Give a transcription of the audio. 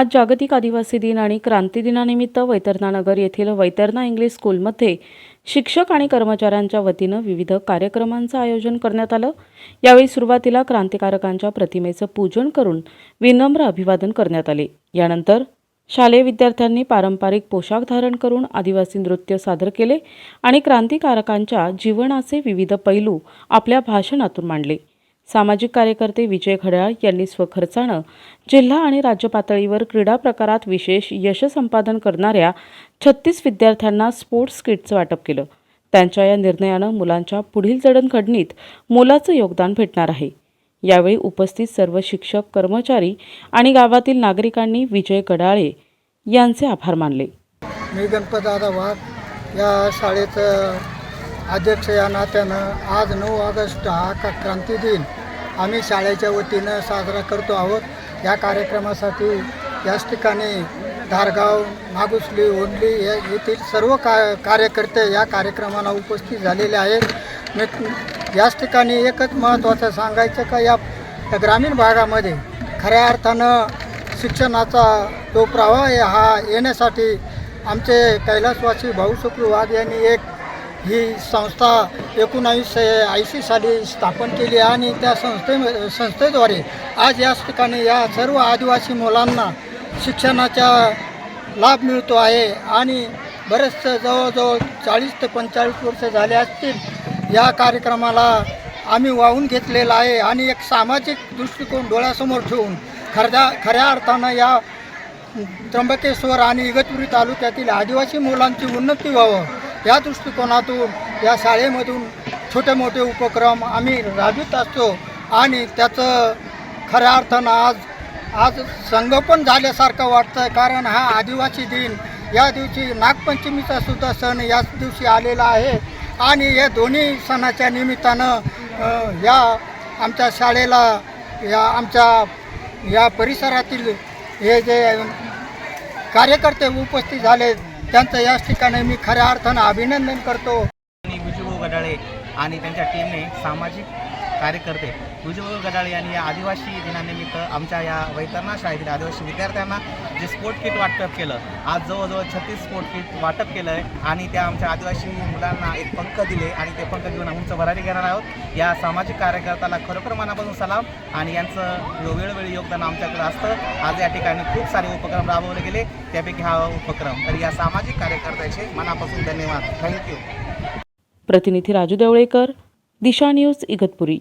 आज जागतिक आदिवासी दिन आणि क्रांती दिनानिमित्त वैतरणानगर येथील वैतरणा इंग्लिश स्कूलमध्ये शिक्षक आणि कर्मचाऱ्यांच्या वतीनं विविध कार्यक्रमांचं आयोजन करण्यात आलं. यावेळी सुरुवातीला क्रांतिकारकांच्या प्रतिमेचं पूजन करून विनम्र अभिवादन करण्यात आले. यानंतर शालेय विद्यार्थ्यांनी पारंपरिक पोशाख धारण करून आदिवासी नृत्य सादर केले आणि क्रांतिकारकांच्या जीवनाचे विविध पैलू आपल्या भाषणातून मांडले. सामाजिक कार्यकर्ते विजय घड्याळ यांनी स्वखर्चानं जिल्हा आणि राज्य पातळीवर क्रीडा प्रकारात विशेष यश संपादन करणाऱ्या छत्तीस विद्यार्थ्यांना स्पोर्ट्स किटचं वाटप केलं. त्यांच्या या निर्णयानं मुलांच्या पुढील जडणघडणीत मोलाचं योगदान भेटणार आहे. यावेळी उपस्थित सर्व शिक्षक कर्मचारी आणि गावातील नागरिकांनी विजय गडाळे यांचे आभार मानले. मी गणपतदादा वाघ या शाळेचं अध्यक्ष या नात्यानं आज नऊ ऑगस्ट हा क्रांती दिन आम्ही शाळेच्या वतीनं साजरा करतो आहोत. या कार्यक्रमासाठी याच ठिकाणी धारगाव नागुसली ओंडली या येथील सर्व का कार्यकर्ते या कार्यक्रमाला उपस्थित झालेले आहेत. मी याच ठिकाणी एकच महत्त्वाचं सांगायचं का या ग्रामीण भागामध्ये खऱ्या अर्थानं शिक्षणाचा जो प्रवाह हा येण्यासाठी आमचे कैलासवासी भाऊ सुखरू वाघ यांनी एक ही संस्था एकोणावीसशे ऐंशी साली स्थापन केली आणि त्या संस्थे संस्थेद्वारे आज याच ठिकाणी या सर्व आदिवासी मुलांना शिक्षणाचा लाभ मिळतो आहे आणि बरेचसे जवळजवळ चाळीस ते पंचेचाळीस वर्ष झाले असतील. या कार्यक्रमाला आम्ही वाहून घेतलेला आहे आणि एक सामाजिक दृष्टिकोन डोळ्यासमोर ठेवून खऱ्या खऱ्या अर्थानं या त्र्यंबकेश्वर आणि इगतपुरी तालुक्यातील आदिवासी मुलांची उन्नती व्हावं या दृष्टिकोनातून या शाळेमधून छोटे मोठे उपक्रम आम्ही राबवित असतो आणि त्याचं खऱ्या अर्थानं आज आज संगोपन झाल्यासारखं वाटतं कारण हा आदिवासी दिन या दिवशी नागपंचमीचा सुद्धा सण याच दिवशी आलेला आहे. आणि या दोन्ही सणाच्या निमित्तानं या आमच्या शाळेला या आमच्या या परिसरातील हे जे कार्यकर्ते उपस्थित झाले त्यांचं याच ठिकाणी मी खऱ्या अर्थानं अभिनंदन करतो. आणि विजूभाऊ गडाळे आणि त्यांच्या टीमने सामाजिक कार्यकर्ते विजूभाऊ गडाळे यांनी या आदिवासी दिनानिमित्त आमच्या या वैतरणा शाळेतील आदिवासी विद्यार्थ्यांना जे स्पोर्ट किट वाटप केलं आज जवळजवळ छत्तीस स्पोर्ट किट वाटप केलं आहे आणि त्या आमच्या आदिवासी मुलांना एक पंख दिले आणि ते पंख घेऊन आमचं भरारी घेणार आहोत. या सामाजिक कार्यकर्त्याला खरोखर मनापासून सलाम आणि यांचं वेळोवेळी योगदान आमच्याकडे असतं. आज या ठिकाणी खूप सारे उपक्रम राबवले गेले. त्यापैकी हा उपक्रम. तर या सामाजिक कार्यकर्त्याचे मनापासून धन्यवाद. थँक्यू प्रतिनिधी राजू देवळेकर दिशा न्यूज इगतपुरी.